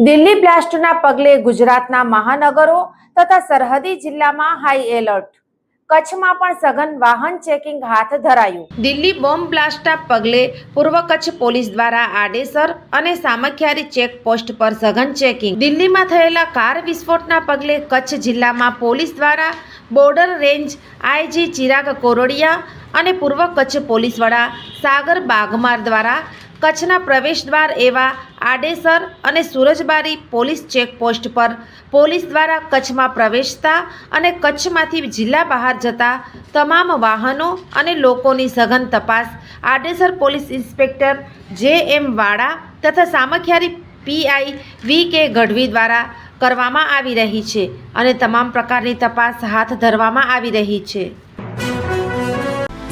Delhi બ્લાસ્ટના પગલે ગુજરાતના મહાનગરો તથા સરહદી જિલ્લામાં હાઈ એલર્ટ કચ્છમાં પણ સઘન વાહન ચેકિંગ હાથ ધરાયું. દિલ્હી બોમ્બ બ્લાસ્ટના પગલે પૂર્વ કચ્છ પોલીસ દ્વારા આડેસર અને સામખિયારી ચેકપોસ્ટ પર સઘન ચેકિંગ દિલ્હીમાં થયેલા કાર વિસ્ફોટના પગલે કચ્છ જિલ્લામાં પોલીસ દ્વારા border range IG Chirag Koradiya અને પૂર્વ કચ્છ પોલીસ વડા સાગર બાગમાર દ્વારા કચ્છના પ્રવેશદ્વાર એવા આડેસર અને સુરજબારી પોલીસ ચેકપોસ્ટ પર પોલીસ દ્વારા કચ્છમાં પ્રવેશતા અને કચ્છમાંથી જિલ્લા બહાર જતા તમામ વાહનો અને લોકોની સઘન તપાસ આડેસર પોલીસ ઇન્સ્પેક્ટર જે એમ વાડા તથા સામખિયારી પીઆઈ વી કે ગઢવી દ્વારા કરવામાં આવી રહી છે અને તમામ પ્રકારની તપાસ હાથ ધરવામાં આવી રહી છે.